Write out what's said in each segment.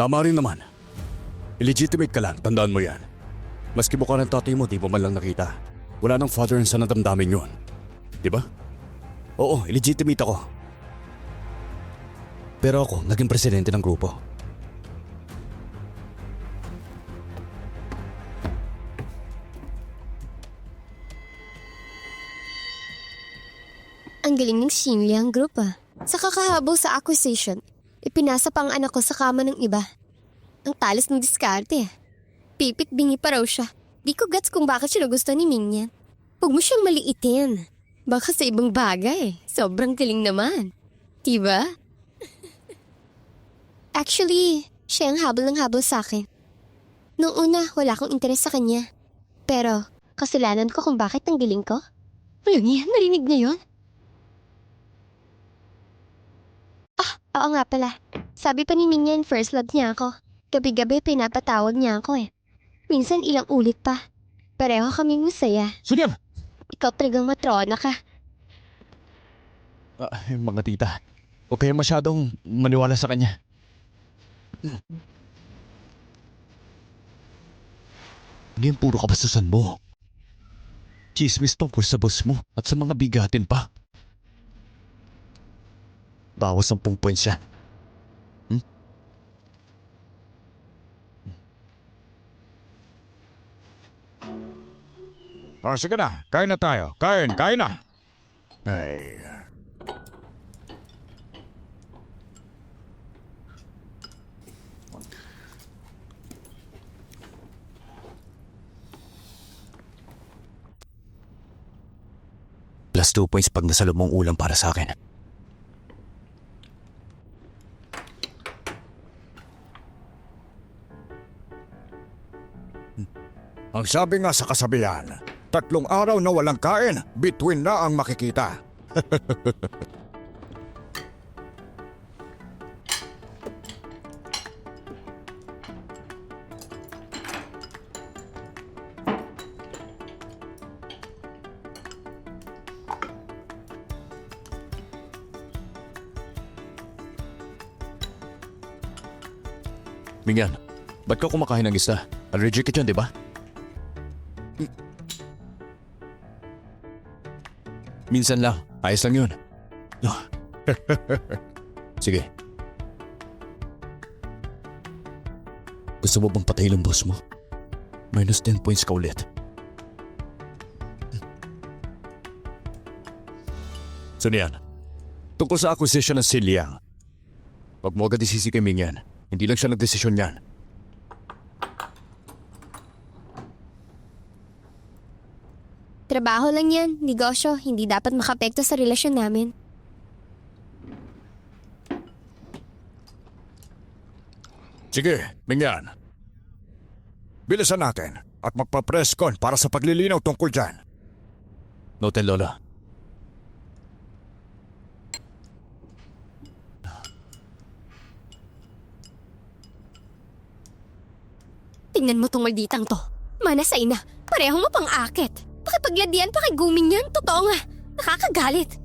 Tama rin naman. Illegitimate ka lang, tandaan mo yan. Maski mukha ng tatay mo, di mo man lang nakita. Wala nang father and son na damdamin yun. Di ba? Oo, illegitimate ako. Pero ako, naging presidente ng grupo. Ang galing ng Xinliang Group ah. Sa kakahabol sa acquisition, ipinasa pa ang anak ko sa kama ng iba. Ang talas ng diskarte. Pipit bingi pa raw siya. Di ko gets kung bakit siya gusto ni Mingyan. Huwag mo siyang maliitin. Baka sa ibang bagay, sobrang galing naman. Diba? Actually, siya ang habol ng habol sa akin. Noong una, wala akong interes sa kanya. Pero, kasalanan ko kung bakit ang galing ko. Ayun yan, narinig niya yun. Ah, oo nga pala. Sabi pa ni Mingyan, first love niya ako. Gabi-gabi pinapatawag niya ako eh. Minsan ilang ulit pa. Pareho kaming masaya. Sunyan! Ikaw talagang matrona ka. Ah, mga tita. Huwag kayo masyadong maniwala sa kanya. Ano yung puro kabastusan mo? Chismis tungkol sa boss mo at sa mga bigatin pa. Bawas ang points siya. Hmm? O sige na, kain na tayo. Kain, kain na. Ay, Plus 2 points pag nasa mong ulam para sa akin. Ang sabi nga sa kasabihan, tatlong araw na walang kain, between na ang makikita. Mingyan, ba't ka kumakain ng isda? Allergic ka dyan, di ba? Minsan lang. Ayos lang yun. Ah. Sige. Gusto mo bang patayin ang boss mo? Minus 10 points ka ulit. So niyan, tungkol sa acquisition ng Siliang, Huwag mo agad isisi kay Ming yan. Hindi lang siya nagdesisyon yan. Trabaho lang yan, negosyo, hindi dapat makapekto sa relasyon namin. Sige, Mingyan. Bilisan natin at magpa-press con para sa paglilinaw tungkol dyan. Noted, Lola. Tingnan mo tong malditang to. Manasay na. Parehong mapang-akit. Pakipagladian pa kay Guming yan. Totoo nga. Nakakagalit.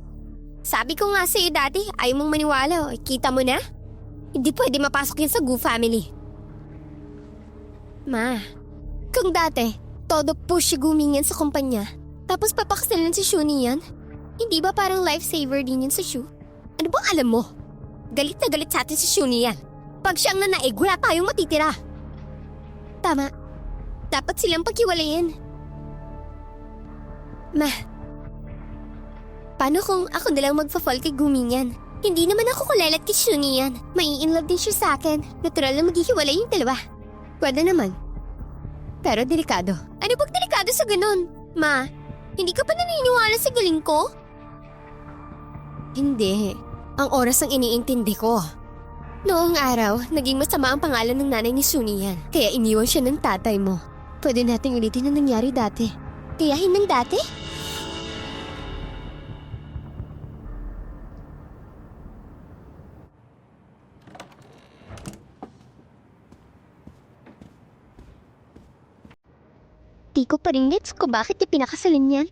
Sabi ko nga sa'yo dati, ayaw mong maniwala. O, kita mo na? Hindi pwede mapasok yan sa Gu family. Ma, kung dati, todo push si Guming yan sa kumpanya, tapos papakasalan si Shuni yan, hindi ba parang lifesaver din yan sa Shu? Ano bang alam mo? Galit na galit sa atin si Shuni yan. Pag siyang nanaig, wala tayong matitira. Tama. Dapat silang paghiwalayin. Ma, paano kung ako na lang magfa-fall kay Gumingan? Hindi naman ako kulelat kay Shuni yan. May in love din siya sa akin. Natural na maghihiwalay yung dalawa. Pwede naman. Pero delikado. Ano bang delikado sa ganun? Ma, hindi ka pa naniniwala sa galing ko? Hindi. Ang oras ang iniintindi ko. Noong araw, naging masama ang pangalan ng nanay ni Suni yan. Kaya iniwan siya ng tatay mo. Pwede nating ulitin ang nangyari dati. Kayahin ng dati? Di ko pa rin gets ko bakit niya pinakasalan yan.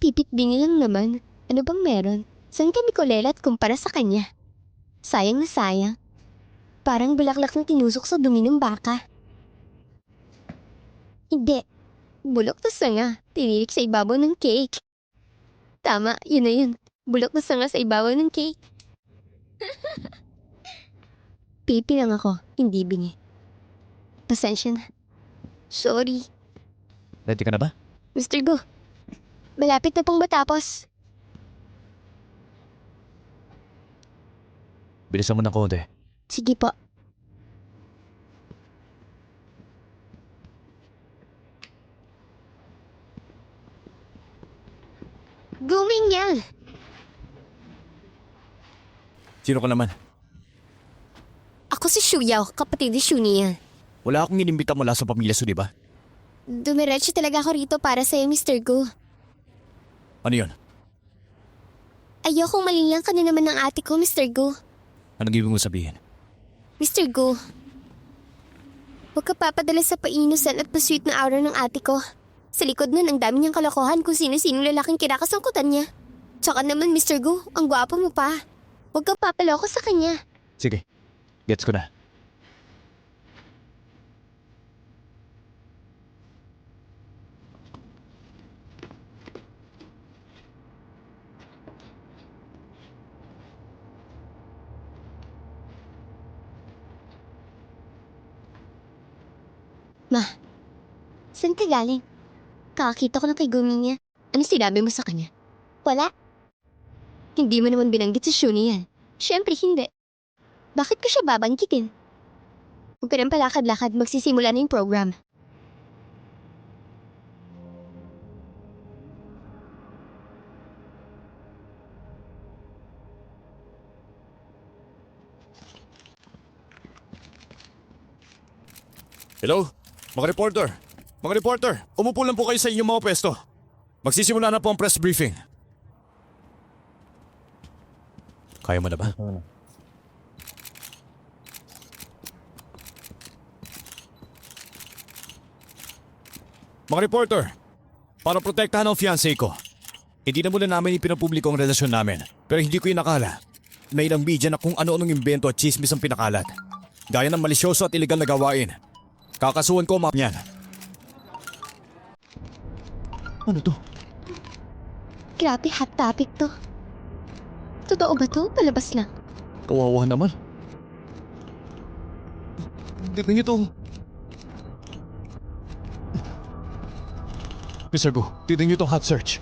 Pipit bingi lang naman. Ano bang meron? Saan kami kulelat kumpara sa kanya? Sayang na sayang. Parang bulaklak na tinusok sa dumi ng baka. Hindi. Bulok na sanga. Tinirik sa ibabaw ng cake. Tama, yun na yun. Bulok na sanga sa ibabaw ng cake. Pipi lang ako, hindi bingi. Pasensya na. Sorry. Ready ka na ba? Mr. Go. Malapit na pong matapos. Bilisan mo ng konti. Sige po. Guming yan! Sino ka naman? Ako si Shuyaw, kapatid ni Shuni yan. Wala akong inimbita mula sa pamilya so, di ba? Dumiretso talaga ako rito para sa'yo, Mr. Go. Ano yun? Ayokong malilang ka na naman ng ate ko, Mr. Go. Anong ibig mo sabihin? Mr. Go. Huwag ka papadala sa painusan at pasweet na aura ng ate ko. Sa likod nun, ang dami niyang kalokohan kung sino-sino lalaking kinakasangkutan niya. Tsaka naman, Mr. Go, ang gwapo mo pa. Huwag ka papaloko sa kanya. Sige. Gets ko na. Ma, saan ka galing? Kakakita ko na kay Gumi niya. Ano sinabi mo sa kanya? Wala. Hindi mo naman binanggit si Shuni yan. Siyempre hindi. Bakit ko siya babanggitin? Huwag ka nang palakad-lakad, magsisimula na yung program. Hello? Mga reporter! Mga reporter! Umupo lang po kayo sa inyong mga pwesto. Magsisimula na po ang press briefing. Kaya mo na ba? Mga reporter, para protektahan ang fiancé ko, hindi na muna namin ipinapubliko ang relasyon namin. Pero hindi ko inakala na ilang media na kung ano-anong imbento at chismis ang pinakalat. Gaya ng malisyoso at iligal na gawain. Kakasuhan ko ang mga yan. Ano to? Grabe, hot topic to. Totoo ba to? Palabas lang. Kawawa naman. Tignan niyo to. Mr. Go, tignan niyo tong hot search.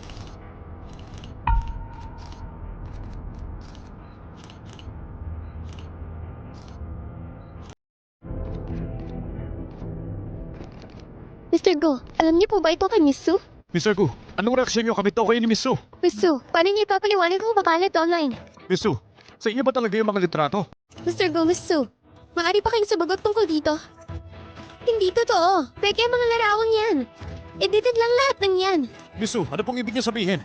Alam niyo po ba ito kay Miss Sue? Mr. Go, anong reaksyon niyo kami to kayo ni Miss Sue? Miss Sue, paano niyo ipapaliwanag kung makalat online? Miss Sue, sa inyo ba talaga yung mga litrato? Mr. Go, Miss Sue, maaari pa kayong sumagot tungkol dito. Hindi totoo. Peke ang mga larawang yan. Edited lang lahat ng yan. Miss Sue, ano pong ibig niyo sabihin?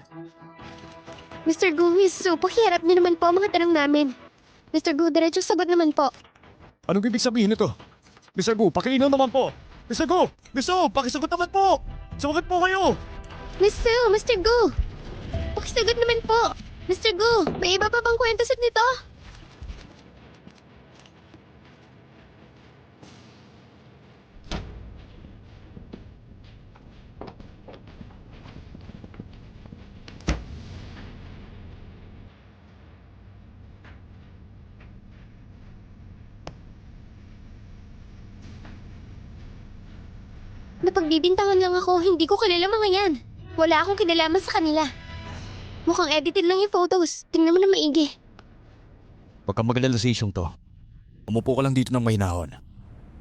Mr. Gu, Miss Sue, pakiharap niyo naman po ang mga tanong namin. Mr. Gu, diretso sagot naman po. Anong ibig sabihin nito? Mr. Go, pakiinaw naman po. Mr. Go, Miss Sue, pakisagot naman po. Sumagot po kayo. Sue, Mr. Gu! Pakisagot naman po. Mr. Gu, may iba pa bang kwento sa nito? Napagbibintangan lang ako, hindi ko kilala mga yan. Wala akong kinalaman sa kanila. Mukhang edited lang yung photos. Tingnan mo na maigi. Huwag kang magalala sa isyong to. Umupo ka lang dito ng mahinahon.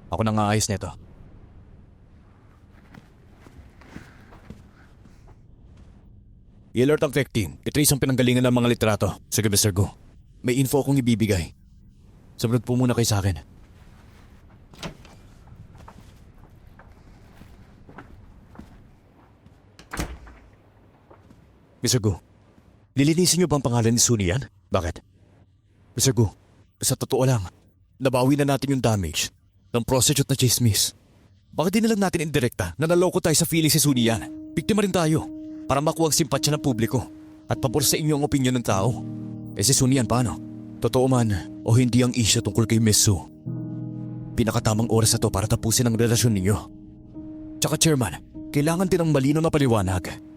Ako nang aayos nito. I-alert ang tech team. I-trace ang pinanggalingan ng mga litrato. Sige, Mr. Go. May info akong ibibigay. Sumunod po muna kayo sa akin. Mr. Go, lilinisin niyo ba ang pangalan ni Suni yan? Bakit? Mr. Gu, sa totoo lang, nabawi na natin yung damage ng prostitute na chismis. Bakit di na lang natin indirekta na naloko tayo sa feeling si Suni yan? Biktima rin tayo para makuha ang simpatsya ng publiko at pabor sa inyo ang opinyon ng tao. Eh si Suni yan paano? Totoo man o o hindi ang isyo tungkol kay Miss Sue. Pinakatamang oras na to para tapusin ang relasyon ninyo. Tsaka chairman, kailangan din ng malino na paliwanag